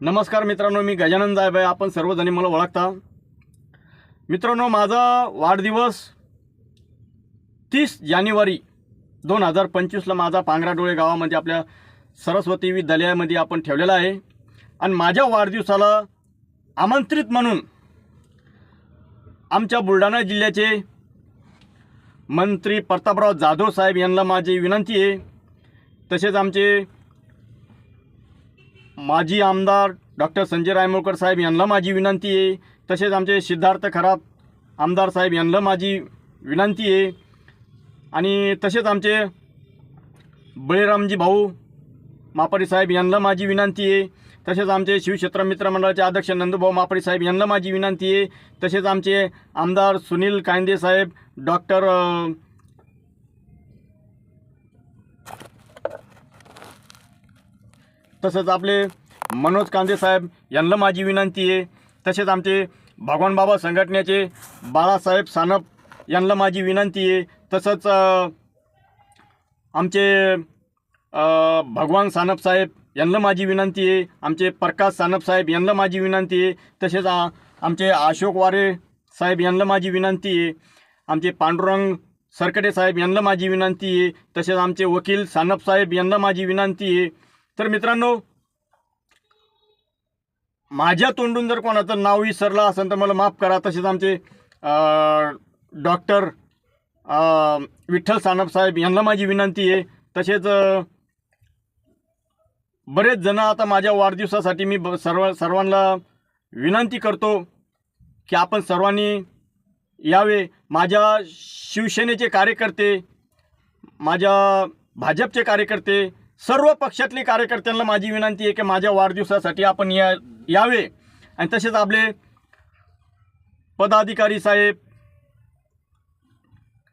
नमस्कार मित्रांनो मी गजानन जायबाई आपण सर्वजणी मला ओळखता. मित्रांनो माझा वाढदिवस तीस जानेवारी दोन हजार पंचवीसला माझा पांगराडोळे गावामध्ये आपल्या सरस्वती विद्यालयामध्ये आपण ठेवलेला आहे. आणि माझ्या वाढदिवसाला आमंत्रित म्हणून आमच्या बुलढाणा जिल्ह्याचे मंत्री प्रतापराव जाधव साहेब यांना माझी विनंती आहे. तसेच आमचे माजी आमदार डॉक्टर संजय रायमोळकर साहेब यांना माझी विनंती आहे. तसेच आमचे सिद्धार्थ खरात आमदार साहेब यांना माझी विनंती आहे. आणि तसेच आमचे बळीरामजी भाऊ मापारी साहेब यांना माझी विनंती आहे. तसेच आमचे शिवक्षेत्र मित्रमंडळाचे अध्यक्ष नंदूभाऊ मापारी साहेब यांना माझी विनंती आहे. तसेच आमचे आमदार सुनील कांदे साहेब डॉक्टर तसंच आपले मनोज कांदे साहेब यांना माझी विनंती आहे. तसेच आमचे भगवान बाबा संघटनेचे बाळासाहेब सानप यांना माझी विनंती आहे. तसंच आमचे भगवान सानप साहेब यांना माझी विनंती आहे. आमचे प्रकाश सानप साहेब यांना माझी विनंती आहे. तसेच आमचे अशोक वारे साहेब यांना माझी विनंती आहे. आमचे पांडुरंग सरकटे साहेब यांना माझी विनंती आहे. तसेच आमचे वकील सानप साहेब यांना माझी विनंती आहे. तर मित्रांनो माझ्या तोंडून जर कोणाचं नाव विसरलं असेल तर मला माफ करा. तसेच आमचे डॉक्टर विठ्ठल सानप साहेब यांना माझी विनंती आहे. तसेच बरेच जण आता माझ्या वाढदिवसासाठी मी ब- सर्व सर्वांना विनंती करतो की आपण सर्वांनी यावे. माझ्या शिवसेनेचे कार्यकर्ते माझ्या भाजपचे कार्यकर्ते सर्व पक्षातले कार्यकर्त्यांना माझी विनंती आहे की माझ्या वाढदिवसासाठी आपण या यावे. आणि तसेच आपले पदाधिकारी साहेब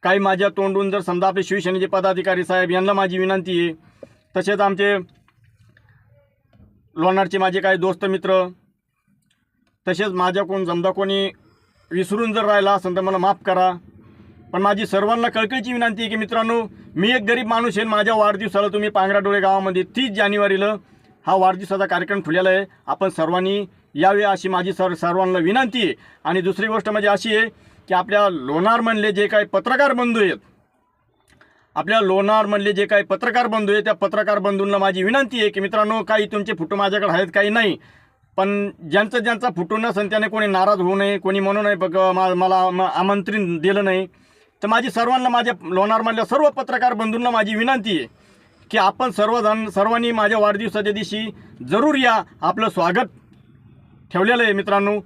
काही माझ्या तोंडून जर समजा आपले शिवसेनेचे पदाधिकारी साहेब यांना माझी विनंती आहे. तसेच आमचे लोणारचे माझे काही दोस्त मित्र तसेच माझ्या कोण समजा कोणी विसरून जर राहिला असेल तर मला माफ करा. पण माझी सर्वांना कळकळीची विनंती आहे की मित्रांनो मी एक गरीब माणूस आहे माझ्या वाढदिवसाला तुम्ही पांगराडोळे गावामध्ये तीस जानेवारीला हा वाढदिवसाचा कार्यक्रम ठेवलेला आहे. आपण सर्वांनी यावे अशी माझी सर सर्वांना विनंती आहे. आणि दुसरी गोष्ट म्हणजे अशी आहे की आपल्या लोणारमधले जे काही पत्रकार बंधू आहेत आपल्या लोणारमधले जे काही पत्रकार बंधू आहेत त्या पत्रकार बंधूंना माझी विनंती आहे की मित्रांनो काही तुमचे फोटो माझ्याकडे आहेत काही नाही. पण ज्यांचं ज्यांचा फोटो नसेल त्याने कोणी नाराज होऊ नये कोणी म्हणू नये बघ मा- मला आमंत्रण दिलं नाही. तर माझी सर्वांना माझ्या लोणारमधल्या सर्व पत्रकार बंधूंना माझी विनंती आहे की आपण सर्वजण सर्वांनी माझ्या वाढदिवसाच्या दिवशी जरूर या आपलं स्वागत ठेवलेलं आहे मित्रांनो.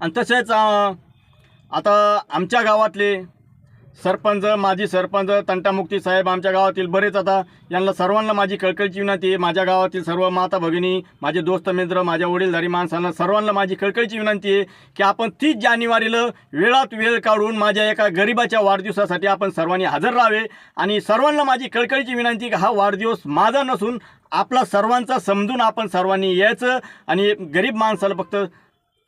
आणि तसेच आता आमच्या गावातले सरपंच माजी सरपंच तंटामुक्ती साहेब आमच्या गावातील बरेच आता. यांना सर्वांना माझी कळकळीची विनंती आहे. माझ्या गावातील सर्व माता भगिनी माझे दोस्त मित्र माझ्या वडीलधारी माणसांना सर्वांना माझी कळकळीची विनंती आहे की आपण तीस जानेवारीला वेळात वेळ काढून माझ्या एका गरिबाच्या वाढदिवसासाठी आपण सर्वांनी हजर राहावे. आणि सर्वांना माझी कळकळीची विनंती की हा वाढदिवस माझा नसून आपला सर्वांचा समजून आपण सर्वांनी यायचं. आणि गरीब माणसाला फक्त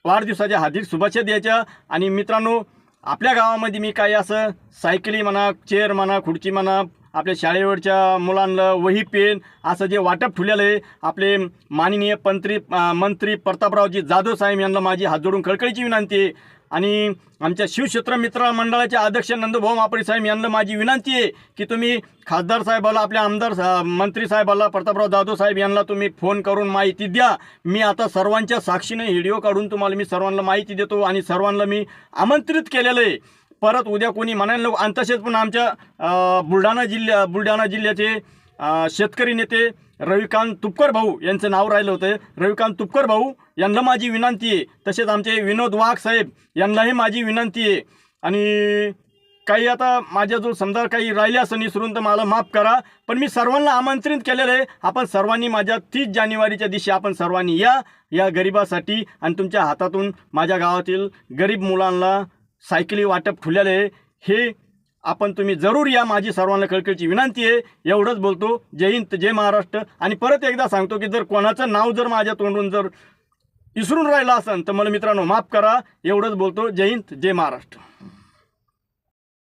वाढदिवसाच्या हार्दिक शुभेच्छा द्यायच्या. आणि मित्रांनो आपल्या गावामध्ये मी काही असं सायकली म्हणा चेअर म्हणा खुर्ची म्हणा आपल्या शाळेवरच्या मुलांना वही पेन असं जे वाटप ठेवलेलं आहे आपले माननीय मंत्री मंत्री प्रतापरावजी जाधव साहेब यांना माझी हात जोडून कळकळीची विनंती आहे. आणि आमच्या शिवक्षेत्र मित्र मंडळाचे अध्यक्ष नंदभाऊ मापरी साहेब यांना माझी विनंती आहे की तुम्ही खासदार साहेबाला आपल्या आमदार सा- मंत्री साहेबाला प्रतापराव जाधव साहेब यांना तुम्ही फोन करून माहिती द्या. मी आता सर्वांच्या साक्षीने व्हिडिओ काढून तुम्हाला मी सर्वांना माहिती देतो आणि सर्वांना मी आमंत्रित केलेलं आहे. परत उद्या कोणी म्हणायला आणि तसेच पण आमच्या बुलढाणा जिल्ह्या बुलढाणा जिल्ह्याचे शेतकरी नेते रविकांत तुपकर भाऊ यांचं नाव राहिलं होतं. रविकांत तुपकर भाऊ यांना माझी विनंती आहे. तसेच आमचे विनोद वाघ साहेब यांनाही माझी विनंती आहे. आणि काही आता माझ्या जो समजा काही राहिले असं निसरून तर मला माफ करा. पण मी सर्वांना आमंत्रित केलेलं आहे. आपण सर्वांनी माझ्या तीस जानेवारीच्या दिवशी आपण सर्वांनी या या गरिबासाठी आणि तुमच्या हातातून माझ्या गावातील गरीब मुलांना सायकली वाटप खुल्याले आहे. हे आपण तुम्ही जरूर या माझी सर्वांना कळकळीची विनंती आहे. एवढंच बोलतो. जय हिंद जय महाराष्ट्र. आणि परत एकदा सांगतो की जर कोणाचं नाव जर माझ्या तोंडून जर विसरून राहिलं असेल तर मला मित्रांनो माफ करा. एवढंच बोलतो. जय हिंद जय महाराष्ट्र.